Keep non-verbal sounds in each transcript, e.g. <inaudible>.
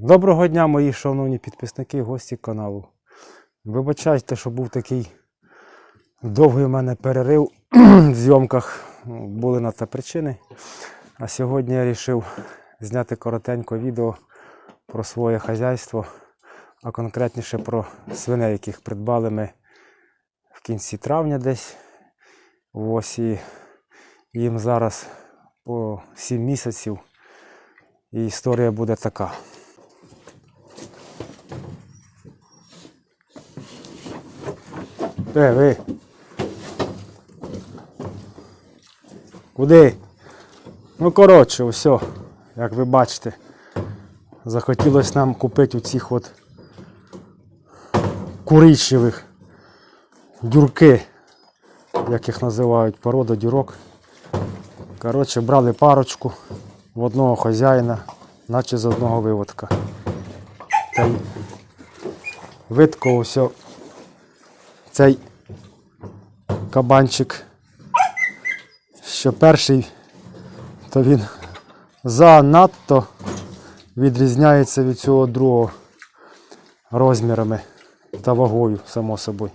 Доброго дня, мої шановні підписники, гості каналу. Вибачайте, що був такий довгий у мене перерив <clears throat> в зйомках. Були на те причини. А сьогодні я вирішив зняти коротенько відео про своє хазяйство, а конкретніше про свиней, яких придбали ми в кінці травня десь. Ось і їм зараз по 7 місяців. І історія буде така. Де ви? Куди? Ну, коротше, все, як ви бачите, захотілося нам купити оцих от куричневих дюрки, як їх називають, порода дюрок. Коротше, брали парочку в одного хазяїна, наче з одного виводка. Та й видко ось цей кабанчик, що перший, то він занадто відрізняється від цього другого розмірами та вагою, само собою.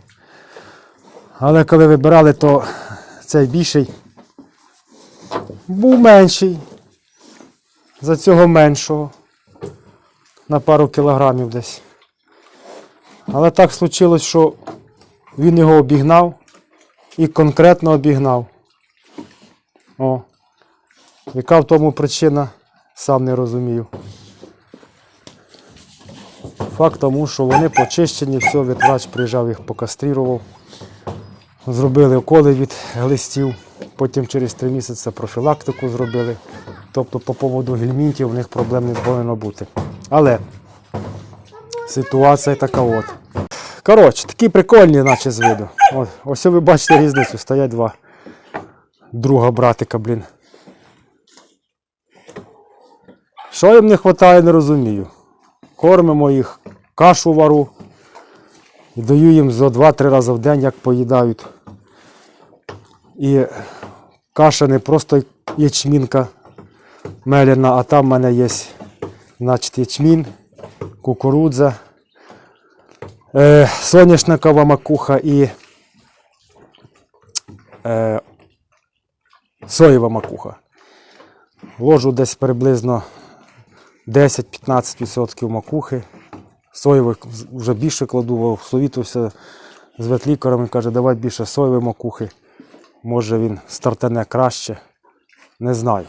Але коли вибирали, то цей більший був менший за цього меншого на пару кілограмів десь. Але так случилось, що він його обігнав і конкретно обігнав. О. Яка в тому причина, сам не розумію. Факт тому, що вони почищені, все, ветврач приїжджав їх покастрірував. Зробили уколи від глистів, потім через три місяці профілактику зробили. Тобто по поводу гельмінтів у них проблем не повинно бути. Але ситуація така от. Коротше, такі прикольні, наче з виду. Ось, ось ви бачите різницю, стоять два друга братика, блін. Що їм не вистачає, не розумію. Кормимо їх, кашу вару і даю їм зо 2-3 рази в день, як поїдають. І каша не просто ячмінка меляна, а там в мене є значить, ячмін, кукурудза, е, соняшникова макуха і е, соєва макуха. Ложу десь приблизно 10-15% макухи. Соєвих вже більше кладу, совітувався з ветлікарем і каже, давай більше соєвої макухи. Може він стартане краще. Не знаю.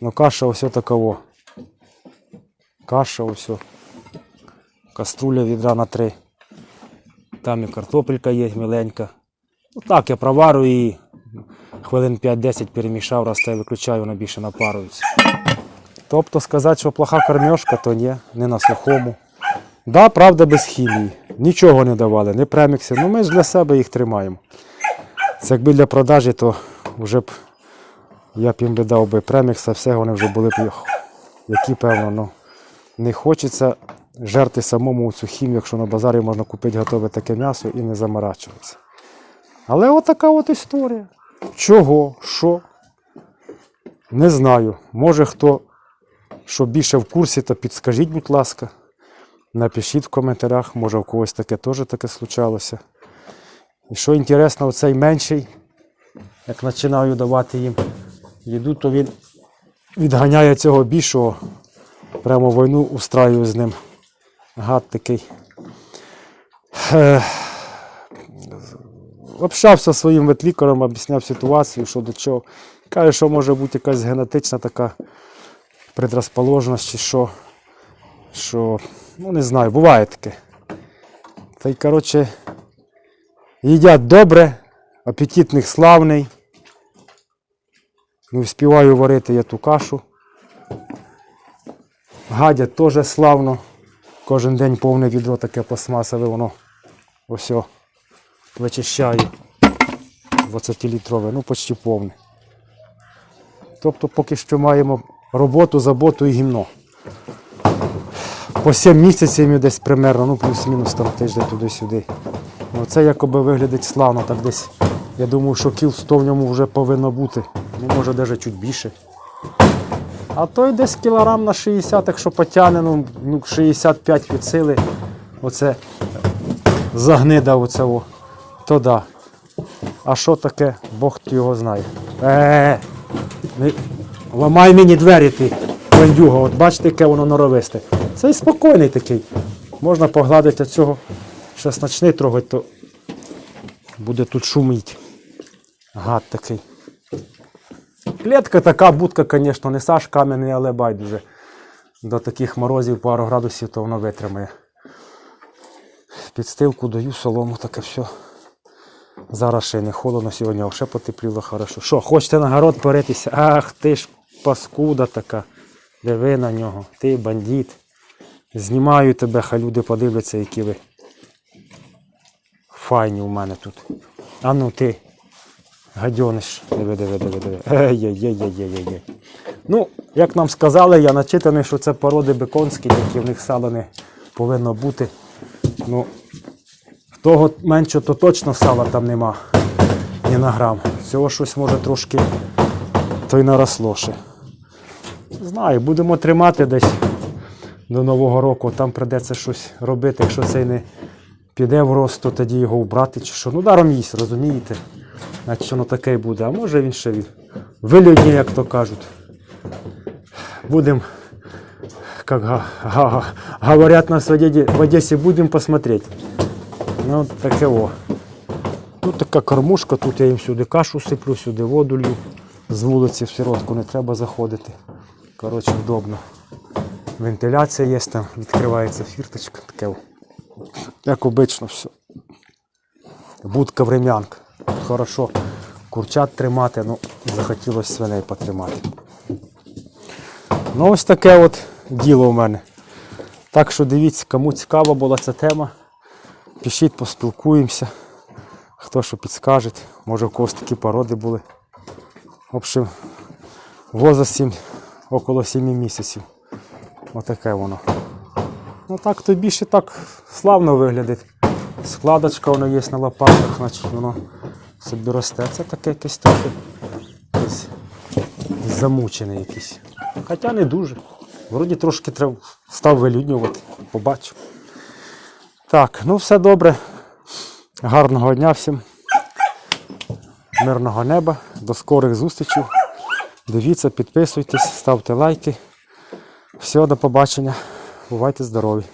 Ну каша ось такого. Каша ось. Каструля відра на три. Там і картопелька є миленька. Ну так, я проварю і хвилин 5-10 перемішав, раз та й виключаю, вона більше напарується. Тобто сказати, що плоха кормежка, то ні, не на сухому. Да, правда, без хімії. Нічого не давали, не преміксів. Ну ми ж для себе їх тримаємо. Це якби для продажі, то вже б я б їм би дав би премікса, все вони вже були б, їх, які певно, ну, не хочеться жерти самому цю хімію, якщо на базарі можна купити готове таке м'ясо і не заморачуватися. Але отака от історія. Чого? Що? Не знаю. Може хто що більше в курсі, то підскажіть, будь ласка. Напишіть в коментарях, може у когось таке теж таке случалося. І що інтересно, оцей менший, як починаю давати їм їду, то він відганяє цього більшого. Прямо війну устраюю з ним. Гад такий. Общався зі своїм ветлікарем, об'ясняв ситуацію, що до чого. Каже, що може бути якась генетична така предрозположеність, чи що, що, ну не знаю, буває таке. Та й, коротше, їдять добре, апетитних славний. Не вспіваю варити я ту кашу. Гадять теж славно. Кожен день повне відро таке пластмасове, воно ось вичищаю. 20-літрове, ну почти повне. Тобто поки що маємо роботу, заботу і гімно. По 7 місяців десь примерно, ну плюс-мінус там тиждень туди-сюди. Ну, це якоби виглядить славно, так десь. Я думаю, що кіл 100 в ньому вже повинно бути. Ну, може навіть чуть більше. А той десь кілограм на 60, якщо потягне, ну, ну 65 від сили. Оце загнида оце о. То да. А що таке, Бог його знає. Е, не ламай мені двері ти, бандюга, от бачите, яке воно норовисте. Цей спокійний такий. Можна погладити цього. Щас начни трогати, то буде тут шуміть. Гад такий. Клетка така, будка, звісно, не саш кам'яний, але байдуже. До таких морозів пару градусів, то воно витримає. Підстилку даю, солому, таке все. Зараз ще не холодно, сьогодні а ще потепліло хорошо. Що, хочете на город перетися? Ах, ти ж паскуда така. Диви на нього, ти бандит. Знімаю тебе, хай люди подивляться, які ви. Файні у мене тут. А ну ти. Гадьониш. Диви, диви, диви, диви. Ей-ей-ей-ей-ей-ей. Ну, як нам сказали, я начитаний, що це породи беконські, які в них сало не повинно бути. Ну, того менше, то точно сала там нема. Ні на грам. Цього щось може трошки то й наросло ще. Знаю, будемо тримати десь до Нового року, там прийдеться щось робити. Якщо цей не піде в рост, то тоді його убрати чи що. Ну, даром їсть, розумієте? Значить, воно таке буде. А може він ще вилюдні, як то кажуть. Будем, как га- га- га- говорят нас в Одессе, в Одессе, будем посмотреть. Ну, таке о. Тут така кормушка, тут я їм сюди кашу сиплю, сюди воду лью. З вулиці в сиротку не треба заходити. Коротше, вдобно. Вентиляція є, там відкривається фірточка. Таке. Як обично все. Будка врем'янка. Хорошо курчат тримати, ну захотілося свиней потримати. Ну ось таке от діло у мене. Так що дивіться, кому цікава була ця тема. Пишіть, поспілкуємося. Хто що підскаже, може в когось такі породи були. В общем, сім- около 7 місяців. Отаке воно. Ну так то більше так славно виглядить. Складочка воно є на лопатках, значить воно собі росте. Це таке якесь трохи якесь замучений якийсь. Хоча не дуже. Вроді трошки треба став вилюднювати, побачу. Так, ну все добре. Гарного дня всім. Мирного неба. До скорих зустрічей. Дивіться, підписуйтесь, ставте лайки. Всього до побачення. Бувайте здорові!